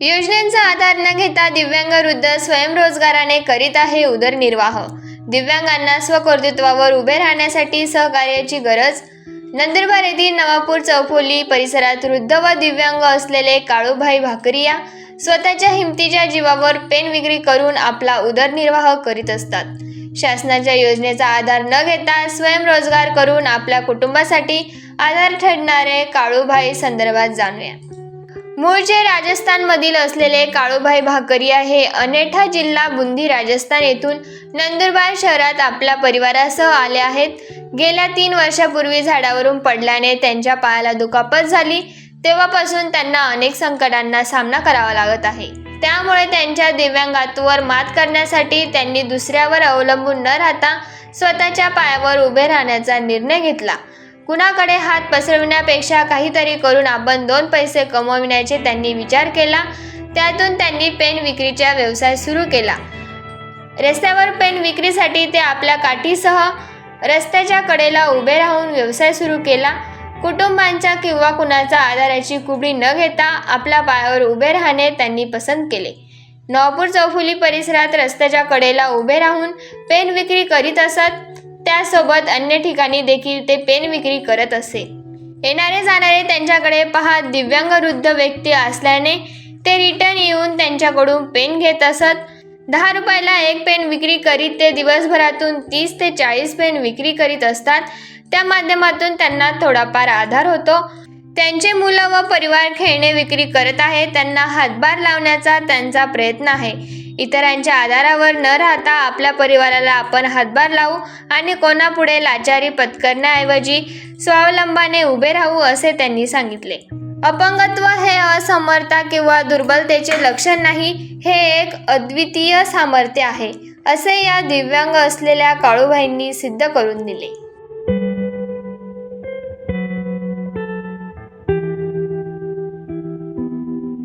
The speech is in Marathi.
योजनेचा आधार न घेता दिव्यांग वृद्ध स्वयंरोजगाराने करीत आहे उदरनिर्वाह. दिव्यांगांना स्वकर्तृत्वावर उभे राहण्यासाठी सहकार्याची गरज. नंदुरबार येथील नवापूर चौफुली परिसरात वृद्ध व दिव्यांग असलेले काळूभाई भाकरिया स्वतःच्या हिमतीच्या जीवावर पेन विक्री करून आपला उदरनिर्वाह करीत असतात. शासनाच्या योजनेचा आधार न घेता स्वयंरोजगार करून आपल्या कुटुंबासाठी आधार ठरणारे काळूभाई संदर्भात जाणूया. मूळचे राजस्थानमधील असलेले काळूभाई भाकरिया हे अनेठा जिल्हा बुंदी राजस्थान येथून नंदुरबार शहरात आपल्या परिवारासह आले आहेत. गेल्या तीन वर्षापूर्वी झाडावरून पडल्याने त्यांच्या पायाला दुखापत झाली. तेव्हापासून त्यांना अनेक संकटांना सामना करावा लागत आहे. त्यामुळे त्यांच्या दिव्यांगात्वर मात करण्यासाठी त्यांनी दुसऱ्यावर अवलंबून न राहता स्वतःच्या पायावर उभे राहण्याचा निर्णय घेतला. कुणाकडे हात पसरविण्यापेक्षा काहीतरी करून आपण दोन पैसे कमविण्याचे त्यांनी विचार केला. त्यातून त्यांनी पेन विक्रीचा व्यवसाय सुरू केला. रस्त्यावर पेन विक्रीसाठी ते आपल्या काठीसह रस्त्याच्या कडेला उभे राहून व्यवसाय सुरू केला. कुटुंबांच्या किंवा कुणाचा आधाराची कुबडी न घेता आपल्या पायावर उभे राहणे त्यांनी पसंत केले. नवपूर चौफुली परिसरात रस्त्याच्या कडेला उभे राहून पेन विक्री करीत असत त्यासोबत अन्य ठिकाणी देखील ते पेन विक्री करत असे. येणारे जाणारे त्यांच्याकडे पहा दिव्यांग वृद्ध व्यक्ती असल्याने ते रिटर्न येऊन त्यांच्याकडून पेन घेत असत. दहा रुपयाला एक पेन विक्री करीत ते दिवसभरातून तीस ते चाळीस पेन विक्री करीत असतात. त्या माध्यमातून त्यांना थोडाफार आधार होतो. त्यांचे मुलं व परिवार खेळणे विक्री करत आहे त्यांना हातभार लावण्याचा त्यांचा प्रयत्न आहे. इतरांच्या आधारावर न राहता आपल्या परिवाराला आपण हातभार लावू आणि कोणापुढे लाचारी पत्करण्याऐवजी स्वावलंबाने उभे राहू असे त्यांनी सांगितले. अपंगत्व हे असमर्था किंवा दुर्बलतेचे लक्षण नाही हे एक अद्वितीय सामर्थ्य आहे असे या दिव्यांग असलेल्या काळूबाईंनी सिद्ध करून दिले.